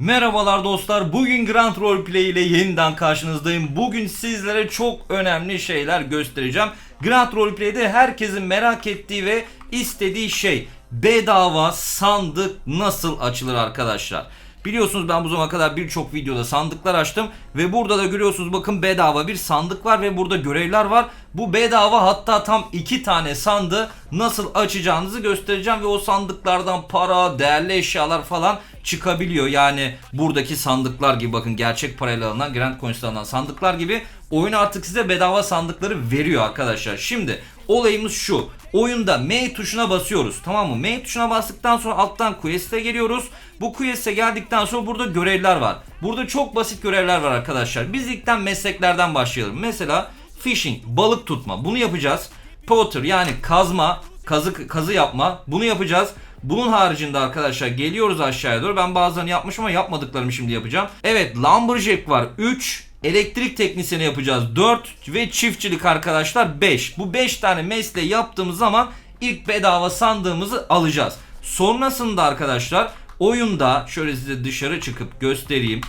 Merhabalar dostlar. Bugün Grand Roleplay ile yeniden karşınızdayım. Bugün sizlere çok önemli şeyler göstereceğim. Grand Roleplay'de herkesin merak ettiği ve istediği şey bedava sandık nasıl açılır arkadaşlar. Biliyorsunuz ben bu zamana kadar birçok videoda sandıklar açtım ve burada da görüyorsunuz bakın bedava bir sandık var ve burada görevler var. Bu bedava hatta tam iki tane sandığı nasıl açacağınızı göstereceğim ve o sandıklardan para, değerli eşyalar falan çıkabiliyor. Yani buradaki sandıklar gibi bakın gerçek parayla alınan Grand Coins'tan alınan sandıklar gibi oyun artık size bedava sandıkları veriyor arkadaşlar. Şimdi olayımız şu. Oyunda M tuşuna basıyoruz. Tamam mı? M tuşuna bastıktan sonra alttan quest'e geliyoruz. Bu quest'e geldikten sonra burada görevler var. Burada çok basit görevler var arkadaşlar. Biz ilkten mesleklerden başlayalım. Mesela fishing, balık tutma. Bunu yapacağız. Potter yani kazma, kazı kazı yapma. Bunu yapacağız. Bunun haricinde arkadaşlar geliyoruz aşağıya doğru. Ben bazılarını yapmışım ama yapmadıklarımı şimdi yapacağım. Evet Lumberjack var 3. Elektrik teknisyeni yapacağız 4 ve çiftçilik arkadaşlar 5. Bu 5 tane mesleği yaptığımız zaman ilk bedava sandığımızı alacağız. Sonrasında arkadaşlar oyunda şöyle size dışarı çıkıp göstereyim.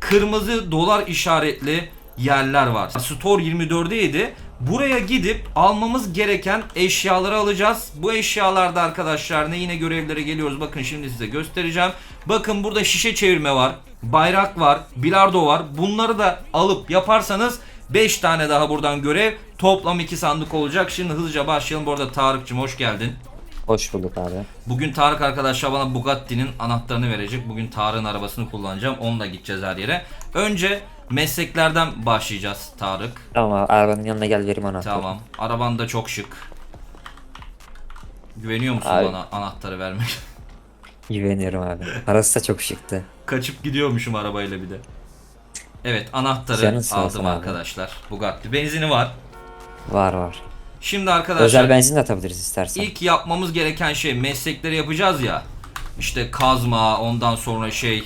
Kırmızı dolar işaretli yerler var. Store 24'deydi. Buraya gidip almamız gereken eşyaları alacağız. Bu eşyalarda arkadaşlar ne yine görevlere geliyoruz. Bakın şimdi size göstereceğim. Bakın burada şişe çevirme var. Bayrak var. Bilardo var. Bunları da alıp yaparsanız 5 tane daha buradan görev. Toplam 2 sandık olacak. Şimdi hızlıca başlayalım. Bu arada Tarık'cığım hoş geldin. Hoş bulduk abi. Bugün Tarık arkadaşlar bana Bugatti'nin anahtarını verecek. Bugün Tarık'ın arabasını kullanacağım. Onunla gideceğiz her yere. Önce mesleklerden başlayacağız Tarık. Tamam arabanın yanına gel vereyim anahtarı. Tamam. Araban da çok şık. Güveniyor musun Abi. bana anahtarı vermek? Güveniyorum abi. Arası da çok şıktı. Kaçıp gidiyormuşum arabayla bir de. Evet anahtarı Canın aldım abi. arkadaşlar. Bugatti. Benzini var. Var var. Şimdi arkadaşlar Özel benzin de atabiliriz istersen. ilk yapmamız gereken şey meslekleri yapacağız ya. İşte kazma ondan sonra şey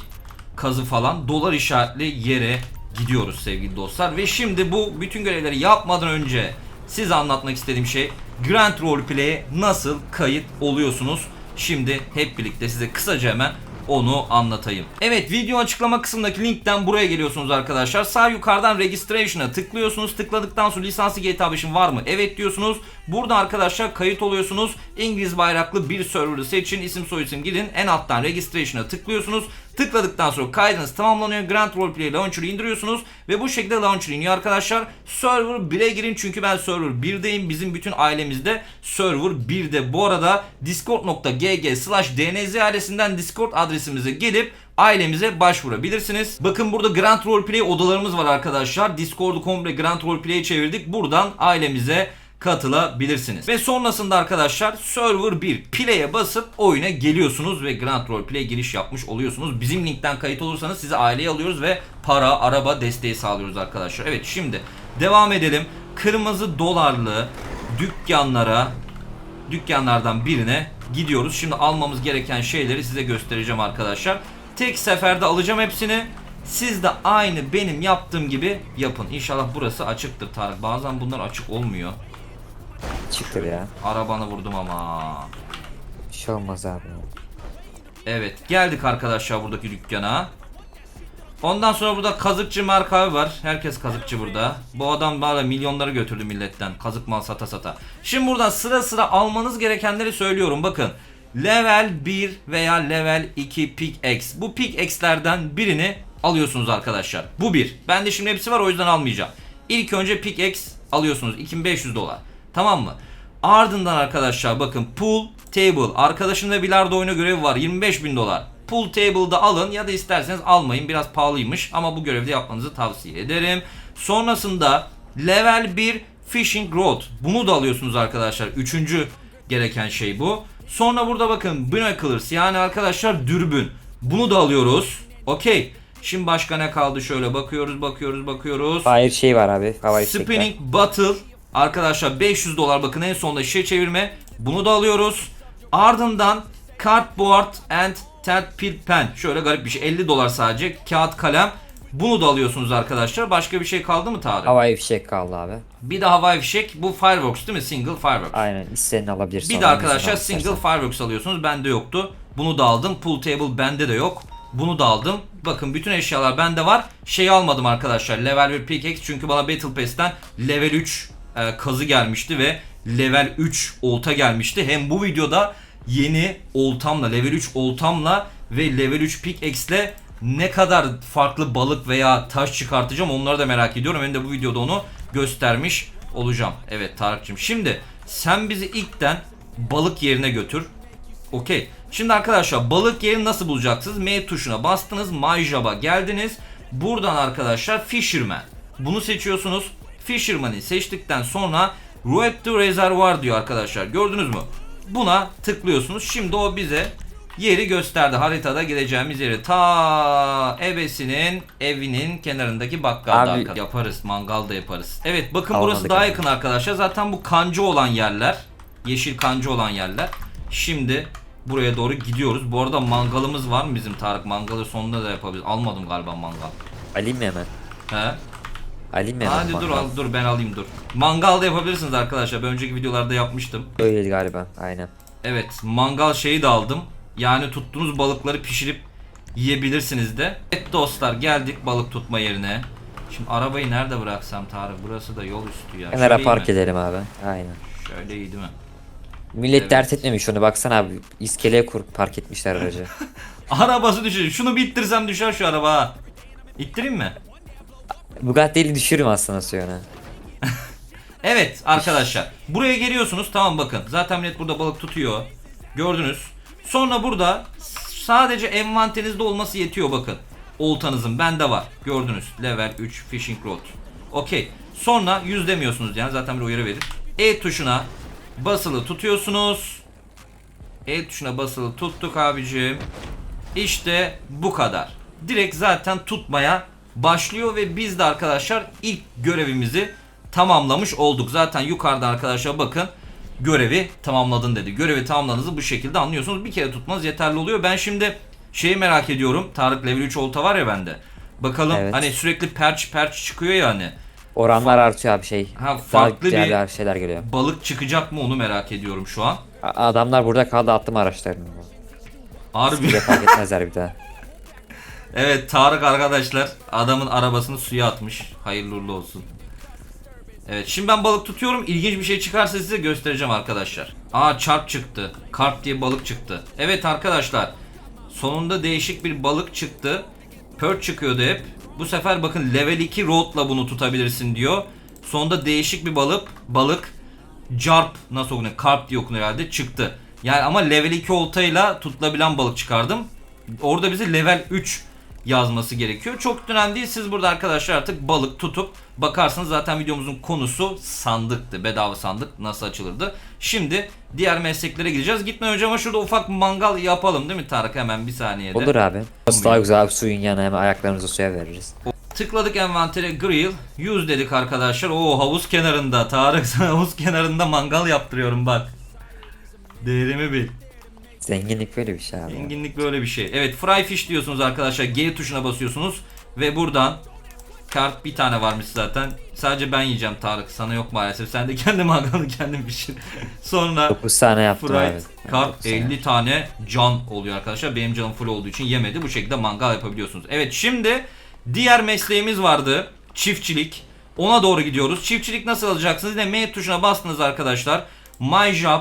kazı falan dolar işaretli yere gidiyoruz sevgili dostlar. Ve şimdi bu bütün görevleri yapmadan önce size anlatmak istediğim şey Grand Roleplay'e nasıl kayıt oluyorsunuz? Şimdi hep birlikte size kısaca hemen onu anlatayım. Evet video açıklama kısmındaki linkten buraya geliyorsunuz arkadaşlar. Sağ yukarıdan registration'a tıklıyorsunuz. Tıkladıktan sonra lisanslı GTA 5'in var mı? Evet diyorsunuz. Burada arkadaşlar kayıt oluyorsunuz. İngiliz bayraklı bir server'ı seçin. İsim soyisim gidin. En alttan registration'a tıklıyorsunuz. Tıkladıktan sonra kaydınız tamamlanıyor. Grand Roleplay Launcher'ı indiriyorsunuz. Ve bu şekilde Launcher iniyor arkadaşlar. Server 1'e girin çünkü ben Server 1'deyim. Bizim bütün ailemizde Server 1'de. Bu arada discord.gg slash dnz ailesinden Discord adresimize gelip ailemize başvurabilirsiniz. Bakın burada Grand Roleplay odalarımız var arkadaşlar. Discord'u komple Grand Roleplay'e çevirdik. Buradan ailemize katılabilirsiniz. Ve sonrasında arkadaşlar Server 1 Play'e basıp oyuna geliyorsunuz ve Grand Roleplay giriş yapmış oluyorsunuz. Bizim linkten kayıt olursanız sizi aileye alıyoruz ve para, araba desteği sağlıyoruz arkadaşlar. Evet şimdi devam edelim. Kırmızı dolarlı dükkanlara dükkanlardan birine gidiyoruz. Şimdi almamız gereken şeyleri size göstereceğim arkadaşlar. Tek seferde alacağım hepsini. Siz de aynı benim yaptığım gibi yapın. İnşallah burası açıktır Tarık. Bazen bunlar açık olmuyor. Çıktır ya. Arabanı vurdum ama. Bir şey olmaz abi. Evet geldik arkadaşlar buradaki dükkana. Ondan sonra burada kazıkçı Mark abi var. Herkes kazıkçı burada. Bu adam böyle milyonları götürdü milletten. Kazık mal sata sata. Şimdi buradan sıra sıra almanız gerekenleri söylüyorum. Bakın. Level 1 veya level 2 pickaxe. Bu pickaxe'lerden birini alıyorsunuz arkadaşlar. Bu bir. Bende şimdi hepsi var o yüzden almayacağım. İlk önce pickaxe alıyorsunuz. 2500 dolar. Tamam mı? Ardından arkadaşlar bakın pool table. Arkadaşında bilardo oyunu görevi var. 25 bin dolar. Pool table'da alın ya da isterseniz almayın. Biraz pahalıymış ama bu görevde yapmanızı tavsiye ederim. Sonrasında level 1 fishing rod. Bunu da alıyorsunuz arkadaşlar. Üçüncü gereken şey bu. Sonra burada bakın binoculars yani arkadaşlar dürbün. Bunu da alıyoruz. Okey. Şimdi başka ne kaldı şöyle bakıyoruz bakıyoruz bakıyoruz. Fire şey var abi. Var. Spinning Bottle arkadaşlar 500 dolar bakın en sonunda şişe çevirme bunu da alıyoruz. Ardından Cardboard and Pil Pen şöyle garip bir şey 50 dolar sadece kağıt kalem bunu da alıyorsunuz arkadaşlar. Başka bir şey kaldı mı Tarık? Havai fişek kaldı abi. Bir de havai fişek bu Fireworks değil mi? Single Fireworks. Aynen istediğini alabilirsin. Bir de arkadaşlar single istersen. fireworks alıyorsunuz. Bende yoktu. Bunu da aldım. Pool table bende de yok. Bunu da aldım. Bakın bütün eşyalar bende var. Şeyi almadım arkadaşlar. Level 1 pickaxe çünkü bana Battle Pass'ten level 3 e, kazı gelmişti ve level 3 olta gelmişti. Hem bu videoda yeni oltamla, level 3 oltamla ve level 3 pickaxe'le ne kadar farklı balık veya taş çıkartacağım onları da merak ediyorum. Hem de bu videoda onu göstermiş olacağım. Evet Tarık'cığım. Şimdi sen bizi ilkten balık yerine götür. Okey. Şimdi arkadaşlar balık yerini nasıl bulacaksınız? M tuşuna bastınız. My Job'a geldiniz. Buradan arkadaşlar Fisherman. Bunu seçiyorsunuz. Fisherman'ı seçtikten sonra Road to Reservoir diyor arkadaşlar. Gördünüz mü? Buna tıklıyorsunuz. Şimdi o bize yeri gösterdi. Haritada gideceğimiz yeri. Ta ebesinin evinin kenarındaki bakkalda Abi- arkadaşlar. Yaparız. Mangal da yaparız. Evet bakın Almadık burası daha yakın arkadaşlar. Zaten bu kancı olan yerler. Yeşil kancı olan yerler. Şimdi buraya doğru gidiyoruz. Bu arada mangalımız var mı bizim Tarık? Mangalı sonunda da yapabiliriz. Almadım galiba mangal. Alayım mı hemen? He? Alayım hemen? Hadi dur al dur ben alayım dur. Mangal da yapabilirsiniz arkadaşlar. Ben önceki videolarda yapmıştım. Öyle galiba aynen. Evet mangal şeyi de aldım. Yani tuttuğunuz balıkları pişirip yiyebilirsiniz de. Evet dostlar geldik balık tutma yerine. Şimdi arabayı nerede bıraksam Tarık? Burası da yol üstü ya. Kenara park mi? edelim abi. Aynen. Şöyle iyi değil mi? Millet Evet. dert etmemiş onu baksana abi. İskeleye kur park etmişler aracı. Arabası düşecek. Şunu bir ittirsem düşer şu araba ha. İttireyim mi? Bugatti'yi düşürüm aslında suyuna. Evet arkadaşlar. Buraya geliyorsunuz. Tamam bakın. Zaten millet burada balık tutuyor. Gördünüz. Sonra burada sadece envanterinizde olması yetiyor bakın. Oltanızın bende var. Gördünüz. Level 3 fishing rod. Okey. Sonra yüz demiyorsunuz yani. Zaten bir uyarı verir. E tuşuna basılı tutuyorsunuz. E tuşuna basılı tuttuk abicim. İşte bu kadar. Direkt zaten tutmaya başlıyor ve biz de arkadaşlar ilk görevimizi tamamlamış olduk. Zaten yukarıda arkadaşlar bakın görevi tamamladın dedi. Görevi tamamladığınızı bu şekilde anlıyorsunuz. Bir kere tutmanız yeterli oluyor. Ben şimdi şeyi merak ediyorum. Tarık level 3 olta var ya bende. Bakalım Evet. hani sürekli perç perç çıkıyor ya hani. Oranlar artıyor abi şey. Ha, farklı bir- şeyler geliyor. Balık çıkacak mı onu merak ediyorum şu an. A- Adamlar burada kaldı attım araçlarını. Harbi. Bir de fark etmezler bir daha. Evet Tarık arkadaşlar adamın arabasını suya atmış. Hayırlı uğurlu olsun. Evet şimdi ben balık tutuyorum. İlginç bir şey çıkarsa size göstereceğim arkadaşlar. Aa çarp çıktı. Karp diye balık çıktı. Evet arkadaşlar. Sonunda değişik bir balık çıktı. Perch çıkıyordu hep. Bu sefer bakın level 2 road'la bunu tutabilirsin diyor. Sonunda değişik bir balık. Balık. Carp nasıl okunuyor? Karp diye okunuyor herhalde çıktı. Yani ama level 2 oltayla tutulabilen balık çıkardım. Orada bize level 3 yazması gerekiyor. Çok önemli değil. Siz burada arkadaşlar artık balık tutup bakarsınız zaten videomuzun konusu sandıktı. Bedava sandık nasıl açılırdı. Şimdi diğer mesleklere gideceğiz. Gitmeden önce ama şurada ufak mangal yapalım değil mi Tarık hemen bir saniyede. Olur abi. Nasıl daha güzel abi suyun yanına hemen ayaklarımızı suya veririz. Tıkladık envantere grill. Use dedik arkadaşlar. Oo havuz kenarında. Tarık sana havuz kenarında mangal yaptırıyorum bak. Değerimi bil. Zenginlik böyle bir şey abi. Zenginlik böyle bir şey. Evet fry fish diyorsunuz arkadaşlar. G tuşuna basıyorsunuz. Ve buradan kart bir tane varmış zaten. Sadece ben yiyeceğim Tarık. Sana yok maalesef. Sen de kendi mangalını kendin pişir. Sonra 9 tane yaptım abi. Fried kart Dokuz tane. 50 tane can oluyor arkadaşlar. Benim canım full olduğu için yemedi. Bu şekilde mangal yapabiliyorsunuz. Evet şimdi diğer mesleğimiz vardı. Çiftçilik. Ona doğru gidiyoruz. Çiftçilik nasıl alacaksınız? Yine M tuşuna bastınız arkadaşlar. My Job.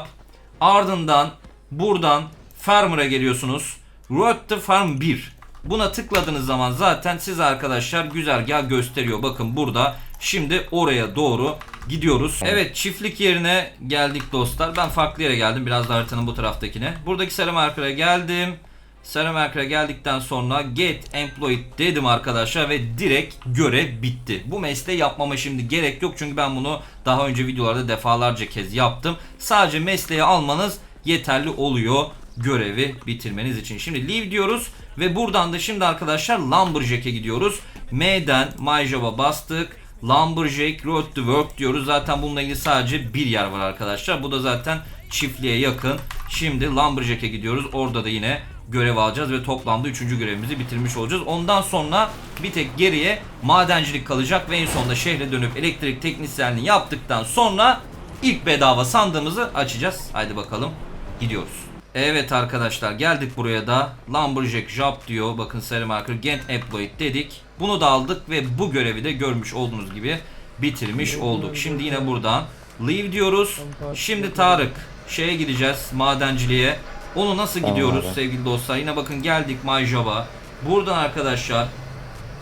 Ardından buradan Farmer'a geliyorsunuz. Road to Farm 1. Buna tıkladığınız zaman zaten size arkadaşlar güzergah gösteriyor. Bakın burada. Şimdi oraya doğru gidiyoruz. Evet çiftlik yerine geldik dostlar. Ben farklı yere geldim. Biraz da haritanın bu taraftakine. Buradaki sarı markera geldim. Sarı markera geldikten sonra get employed dedim arkadaşlar ve direkt görev bitti. Bu mesleği yapmama şimdi gerek yok çünkü ben bunu daha önce videolarda defalarca kez yaptım. Sadece mesleği almanız yeterli oluyor görevi bitirmeniz için. Şimdi leave diyoruz ve buradan da şimdi arkadaşlar Lumberjack'e gidiyoruz. M'den My Job'a bastık. Lumberjack Road to Work diyoruz. Zaten bununla ilgili sadece bir yer var arkadaşlar. Bu da zaten çiftliğe yakın. Şimdi Lumberjack'e gidiyoruz. Orada da yine görev alacağız ve toplamda 3. görevimizi bitirmiş olacağız. Ondan sonra bir tek geriye madencilik kalacak ve en sonunda şehre dönüp elektrik teknisyenliğini yaptıktan sonra ilk bedava sandığımızı açacağız. Haydi bakalım gidiyoruz. Evet arkadaşlar geldik buraya da Lumberjack Job diyor. Bakın Sarı Marker Gent Employed dedik. Bunu da aldık ve bu görevi de görmüş olduğunuz gibi bitirmiş olduk. Şimdi yine buradan Leave diyoruz. Şimdi Tarık şeye gideceğiz madenciliğe. Onu nasıl Tamam gidiyoruz abi. sevgili dostlar? Yine bakın geldik My Job'a. Buradan arkadaşlar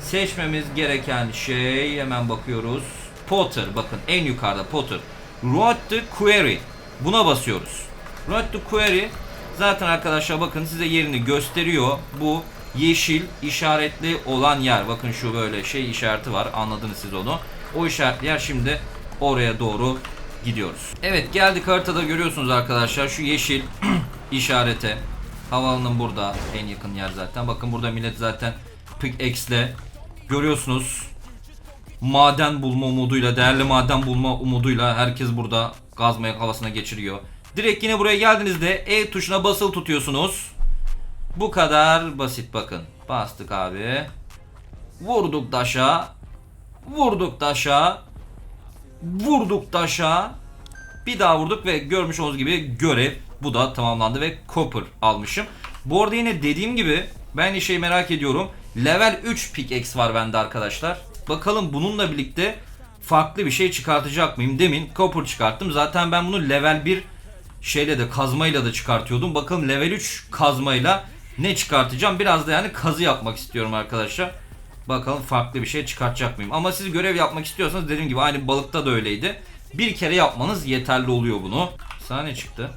seçmemiz gereken şey hemen bakıyoruz. Potter bakın en yukarıda Potter. Road to Query. Buna basıyoruz. Road to Query zaten arkadaşlar bakın size yerini gösteriyor. Bu yeşil işaretli olan yer. Bakın şu böyle şey işareti var. Anladınız siz onu. O işaretli yer şimdi oraya doğru gidiyoruz. Evet geldik haritada görüyorsunuz arkadaşlar şu yeşil işarete. Havaalanının burada en yakın yer zaten. Bakın burada millet zaten pickaxe'le görüyorsunuz. Maden bulma umuduyla, değerli maden bulma umuduyla herkes burada gazmaya kafasına geçiriyor. Direkt yine buraya geldiğinizde E tuşuna basılı tutuyorsunuz. Bu kadar basit bakın. Bastık abi. Vurduk daşa. Vurduk daşa. Vurduk daşa. Bir daha vurduk ve görmüş olduğunuz gibi görev bu da tamamlandı ve copper almışım. Bu arada yine dediğim gibi ben şeyi merak ediyorum. Level 3 pickaxe var bende arkadaşlar. Bakalım bununla birlikte farklı bir şey çıkartacak mıyım? Demin copper çıkarttım. Zaten ben bunu level 1 şeyle de kazmayla da çıkartıyordum. Bakalım level 3 kazmayla ne çıkartacağım? Biraz da yani kazı yapmak istiyorum arkadaşlar. Bakalım farklı bir şey çıkartacak mıyım? Ama siz görev yapmak istiyorsanız dediğim gibi aynı balıkta da öyleydi. Bir kere yapmanız yeterli oluyor bunu. Sana ne çıktı?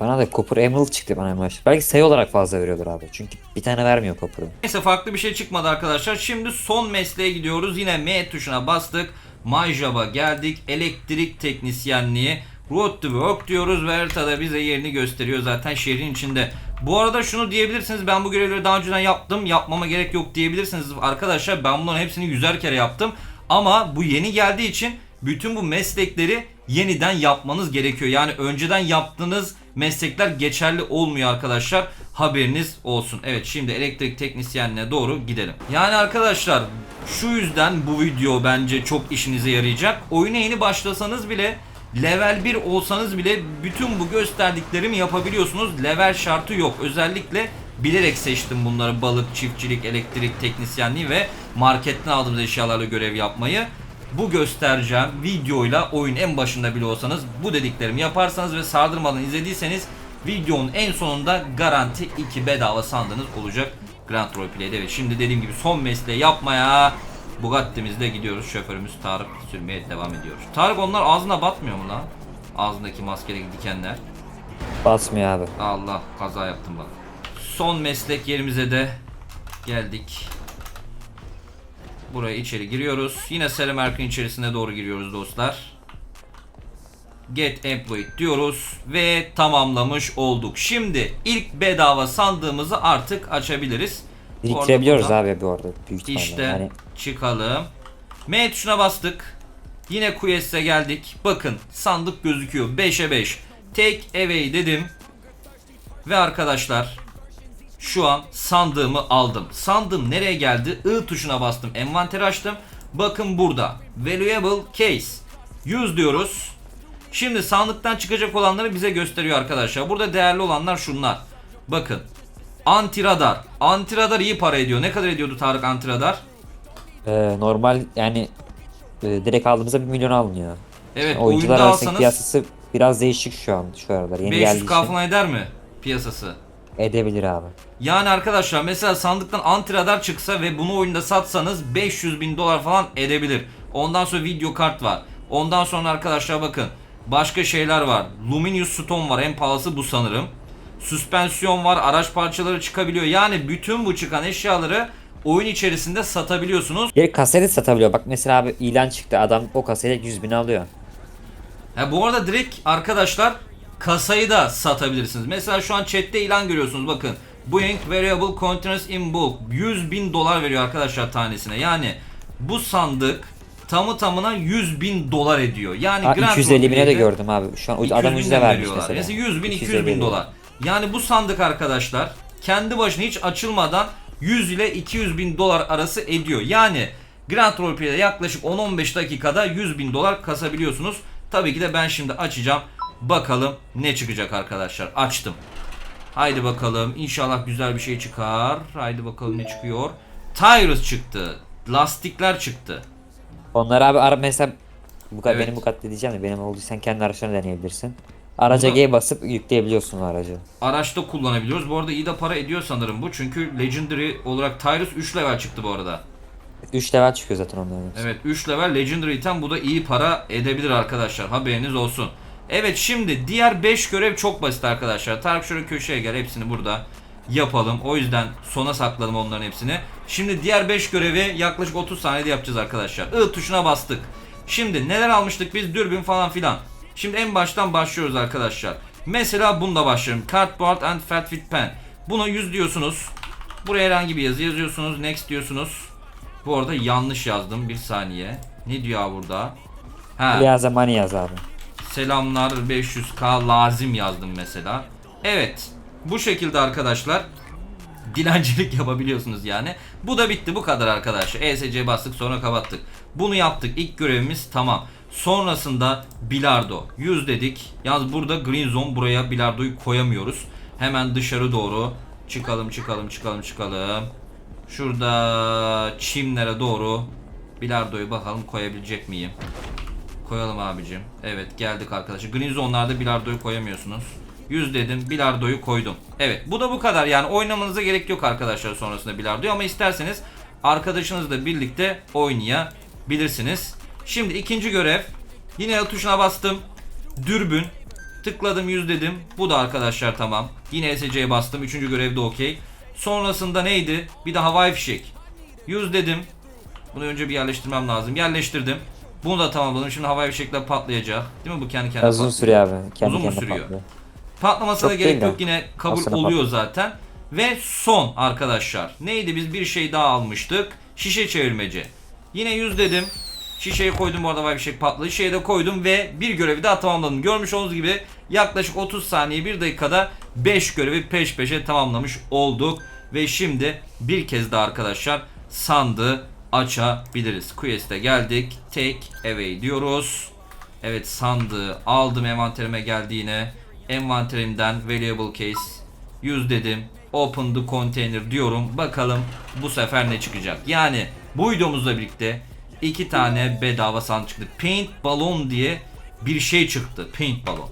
Bana da Copper Emerald çıktı bana başta. Belki sayı olarak fazla veriyordur abi. Çünkü bir tane vermiyor Copper'ı. Neyse farklı bir şey çıkmadı arkadaşlar. Şimdi son mesleğe gidiyoruz. Yine M tuşuna bastık. MyJob'a geldik. Elektrik teknisyenliği. Road to Work diyoruz ve haritada bize yerini gösteriyor zaten şehrin içinde. Bu arada şunu diyebilirsiniz ben bu görevleri daha önceden yaptım yapmama gerek yok diyebilirsiniz arkadaşlar ben bunların hepsini yüzer kere yaptım ama bu yeni geldiği için bütün bu meslekleri yeniden yapmanız gerekiyor. Yani önceden yaptığınız meslekler geçerli olmuyor arkadaşlar. Haberiniz olsun. Evet şimdi elektrik teknisyenine doğru gidelim. Yani arkadaşlar şu yüzden bu video bence çok işinize yarayacak. Oyuna yeni başlasanız bile level 1 olsanız bile bütün bu gösterdiklerimi yapabiliyorsunuz. Level şartı yok. Özellikle bilerek seçtim bunları. Balık, çiftçilik, elektrik teknisyenliği ve marketten aldığımız eşyalarla görev yapmayı. Bu göstereceğim videoyla oyun en başında bile olsanız bu dediklerimi yaparsanız ve sardırmadan izlediyseniz videonun en sonunda garanti 2 bedava sandığınız olacak Grand Roleplay'de. Evet şimdi dediğim gibi son mesleği yapmaya Bugatti'mizde gidiyoruz. Şoförümüz Tarık sürmeye devam ediyor. Tarık onlar ağzına batmıyor mu lan? Ağzındaki maskedeki dikenler. Basmıyor abi. Allah kaza yaptım bak. Son meslek yerimize de geldik. Buraya içeri giriyoruz. Yine Selemerk'in içerisine doğru giriyoruz dostlar. Get Employed diyoruz ve tamamlamış olduk. Şimdi ilk bedava sandığımızı artık açabiliriz. Biriktirebiliyoruz abi bu arada. Büyük ihtimalle. işte Yani çıkalım. M tuşuna bastık. Yine Quest'e geldik. Bakın sandık gözüküyor. 5'e 5. Take away dedim. Ve arkadaşlar şu an sandığımı aldım. Sandığım nereye geldi? I tuşuna bastım. Envanteri açtım. Bakın burada. Valuable case. 100 diyoruz. Şimdi sandıktan çıkacak olanları bize gösteriyor arkadaşlar. Burada değerli olanlar şunlar. Bakın. Antiradar. Antiradar iyi para ediyor. Ne kadar ediyordu Tarık antiradar? E, normal yani e, direkt aldığımızda 1 milyon alınıyor. Evet Oyuncular oyunda arasındaki piyasası biraz değişik şu an şu aralar. Yeni geldiği 500 k için falan eder mi piyasası? edebilir abi. Yani arkadaşlar mesela sandıktan antiradar çıksa ve bunu oyunda satsanız 500 bin dolar falan edebilir. Ondan sonra video kart var. Ondan sonra arkadaşlar bakın başka şeyler var. Luminous Stone var en pahalısı bu sanırım. Süspansiyon var araç parçaları çıkabiliyor. Yani bütün bu çıkan eşyaları oyun içerisinde satabiliyorsunuz. Bir kaseti satabiliyor. Bak mesela abi ilan çıktı. Adam o kasayla 100 bin alıyor. Ha, bu arada direkt arkadaşlar kasayı da satabilirsiniz. Mesela şu an chatte ilan görüyorsunuz bakın. Boeing Variable Containers in Bulk 100 bin dolar veriyor arkadaşlar tanesine. Yani bu sandık tamı tamına 100 bin dolar ediyor. Yani Ha, Grand 250 bine de gördüm abi. Şu an 200 adam ucuza vermiş mesela. Mesela 100 bin 200 250 bin dolar. Yani bu sandık arkadaşlar kendi başına hiç açılmadan 100 ile 200 bin dolar arası ediyor. Yani Grand Roleplay'de yaklaşık 10-15 dakikada 100 bin dolar kasabiliyorsunuz. Tabii ki de ben şimdi açacağım. Bakalım ne çıkacak arkadaşlar. Açtım. Haydi bakalım. İnşallah güzel bir şey çıkar. Haydi bakalım ne çıkıyor. Tyrus çıktı. Lastikler çıktı. Onları abi ara mesela bu kadar Evet. benim bu kadar diyeceğim de benim olduysan kendi araçlarını deneyebilirsin. Araca G basıp yükleyebiliyorsun aracı. Araçta kullanabiliyoruz. Bu arada iyi de para ediyor sanırım bu. Çünkü Legendary olarak Tyrus 3 level çıktı bu arada. 3 level çıkıyor zaten onların hepsi. Evet 3 level Legendary item bu da iyi para edebilir arkadaşlar. Haberiniz olsun. Evet şimdi diğer 5 görev çok basit arkadaşlar. Tarık şöyle köşeye gel hepsini burada yapalım. O yüzden sona sakladım onların hepsini. Şimdi diğer 5 görevi yaklaşık 30 saniyede yapacağız arkadaşlar. I tuşuna bastık. Şimdi neler almıştık biz? Dürbün falan filan. Şimdi en baştan başlıyoruz arkadaşlar. Mesela bunda başlıyorum. Cardboard and fat with pen. Buna 100 diyorsunuz. Buraya herhangi bir yazı yazıyorsunuz. Next diyorsunuz. Bu arada yanlış yazdım. Bir saniye. Ne diyor burada? Ha. Biraz money yaz abi. Selamlar 500k lazım yazdım mesela. Evet. Bu şekilde arkadaşlar dilencilik yapabiliyorsunuz yani. Bu da bitti bu kadar arkadaşlar. ESC bastık sonra kapattık. Bunu yaptık. İlk görevimiz tamam. Sonrasında bilardo 100 dedik. Yalnız burada green zone buraya bilardoyu koyamıyoruz. Hemen dışarı doğru çıkalım çıkalım çıkalım çıkalım. Şurada çimlere doğru bilardoyu bakalım koyabilecek miyim? Koyalım abicim. Evet geldik arkadaşlar. Green zone'larda bilardoyu koyamıyorsunuz. 100 dedim bilardoyu koydum. Evet bu da bu kadar yani oynamanıza gerek yok arkadaşlar sonrasında bilardoyu ama isterseniz arkadaşınızla birlikte oynayabilirsiniz. Şimdi ikinci görev. Yine el tuşuna bastım. Dürbün. Tıkladım 100 dedim. Bu da arkadaşlar tamam. Yine SC'ye bastım. Üçüncü görevde okey. Sonrasında neydi? Bir de havai fişek. 100 dedim. Bunu önce bir yerleştirmem lazım. Yerleştirdim. Bunu da tamamladım. Şimdi havai fişekler patlayacak. Değil mi bu kendi kendine uzun patlıyor. sürüyor abi. Kendi Uzun mu sürüyor? patlıyor. Patlamasına Çok gerek yok yine kabul Aslında oluyor zaten. Ve son arkadaşlar. Neydi biz bir şey daha almıştık. Şişe çevirmece. Yine 100 dedim. Şişeyi koydum bu arada bir şey patladı. Şişeyi de koydum ve bir görevi daha tamamladım. Görmüş olduğunuz gibi yaklaşık 30 saniye 1 dakikada 5 görevi peş peşe tamamlamış olduk. Ve şimdi bir kez daha arkadaşlar sandığı açabiliriz. Quest'e geldik. Take away diyoruz. Evet sandığı aldım envanterime geldi yine. Envanterimden valuable case 100 dedim. Open the container diyorum. Bakalım bu sefer ne çıkacak. Yani bu videomuzla birlikte iki tane bedava sandık çıktı. Paint balon diye bir şey çıktı. Paint balon.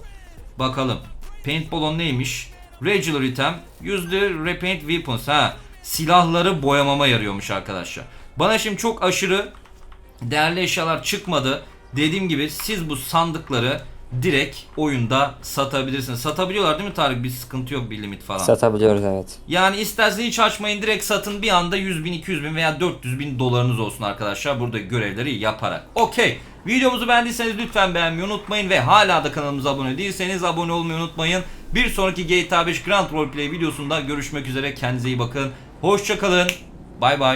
Bakalım. Paint balon neymiş? Regular item. Yüzde repaint weapons. Ha. Silahları boyamama yarıyormuş arkadaşlar. Bana şimdi çok aşırı değerli eşyalar çıkmadı. Dediğim gibi siz bu sandıkları direkt oyunda satabilirsiniz. Satabiliyorlar değil mi Tarık? Bir sıkıntı yok bir limit falan. Satabiliyoruz evet. Yani isterseniz hiç açmayın direkt satın bir anda 100 bin 200 bin veya 400 bin dolarınız olsun arkadaşlar burada görevleri yaparak. Okey videomuzu beğendiyseniz lütfen beğenmeyi unutmayın ve hala da kanalımıza abone değilseniz abone olmayı unutmayın. Bir sonraki GTA 5 Grand Roleplay videosunda görüşmek üzere kendinize iyi bakın. Hoşçakalın. Bay bay.